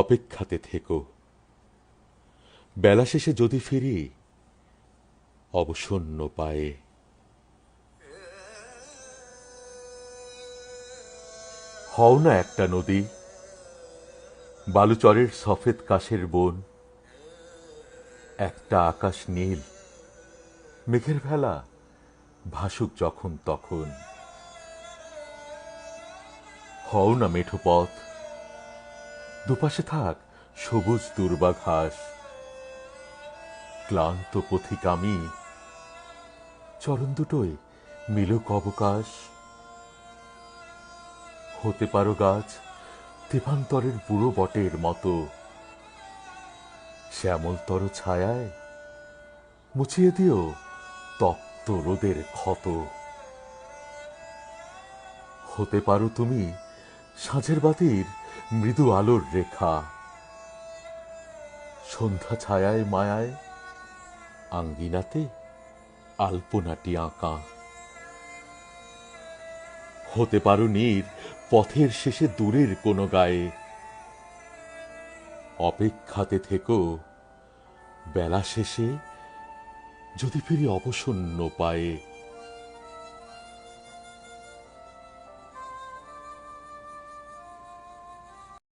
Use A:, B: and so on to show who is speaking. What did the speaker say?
A: অপেক্ষাতে থেকো। বেলা শেষে যদি ফিরি, অবসন্ন পায়ে। হও না একটা নদী, বালুচরের সফেদ কাশের বন, একটা আকাশ নীল, মেঘের ভেলা ভাসুক যখন তখন। হও না মেঠো পথ দুপাশে থাক, সবুজ দুর্বা ঘাস, ক্লান্ত পথিক আমি চরণ দুটোয় মিলুক অবকাশ। হতে পারো গাছ, তেপান্তরের বুড়ো বটের মতো। শ্যামলতর ছায়ায় মুছিয়ে দিও তপ্ত রোদের ক্ষত। হতে পারো তুমি সাঁঝের বাতির মৃদু আলোর রেখা। সন্ধ্যা ছায়ায় মায়ায় আঙ্গিনাতে আলপনাটি আঁকা। হতে পারো নীর, পথের শেষে দূরের কোনো গায়ে। অপেক্ষাতে থেকো, বেলা শেষে যদি ফিরি অবসন্ন পায়ে।